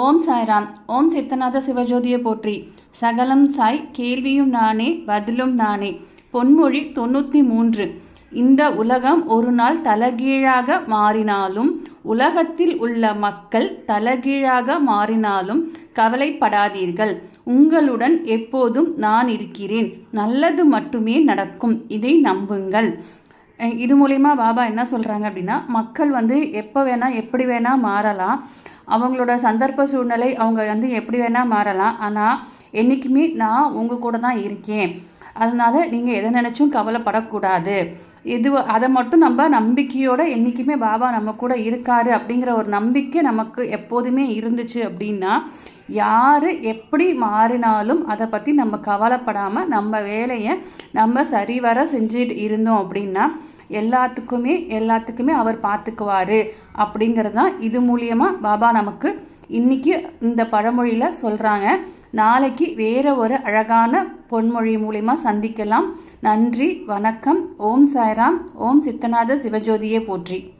ஓம் சாய்ராம். ஓம் சித்தநாத சிவஜோதியை போற்றி. சகலம் சாய் கேள்வியும் நானே பதிலும் நானே. பொன்மொழி தொண்ணூற்றி மூன்று. இந்த உலகம் ஒரு நாள் தலகீழாக மாறினாலும் உலகத்தில் உள்ள மக்கள் தலகீழாக மாறினாலும் கவலைப்படாதீர்கள். உங்களுடன் எப்போதும் நான் இருக்கிறேன். நல்லது மட்டுமே நடக்கும். இதை நம்புங்கள். இது மூலிமா பாபா என்ன சொல்கிறாங்க அப்படின்னா மக்கள் வந்து எப்போ வேணால் எப்படி வேணால் மாறலாம். அவங்களோட சந்தர்ப்ப சூழ்நிலை அவங்க வந்து எப்படி வேணால் மாறலாம். ஆனால் என்றைக்குமே நான் உங்கள் கூட தான் இருக்கேன். அதனால நீங்கள் எதை நினச்சும் கவலைப்படக்கூடாது. இது அதை மட்டும் நம்ம நம்பிக்கையோடு என்றைக்குமே பாபா நம்ம கூட இருக்கார் அப்படிங்கிற ஒரு நம்பிக்கை நமக்கு எப்போதுமே இருந்துச்சு அப்படின்னா யார் எப்படி மாறினாலும் அதை பற்றி நம்ம கவலைப்படாமல் நம்ம வேலையை நம்ம சரிவர செஞ்சுட்டு இருந்தோம் அப்படின்னா எல்லாத்துக்குமே எல்லாத்துக்குமே அவர் பார்த்துக்குவார் அப்படிங்கிறது தான் இது மூலியமாக பாபா நமக்கு இன்னைக்கு இந்த பழமொழியில் சொல்கிறாங்க நாளைக்கு வேற ஒரு அழகான பொன்மொழி மூலிமா சந்திக்கலாம். நன்றி வணக்கம். ஓம் சாய்ராம். ஓம் சித்தநாத சிவஜோதியே போற்றி.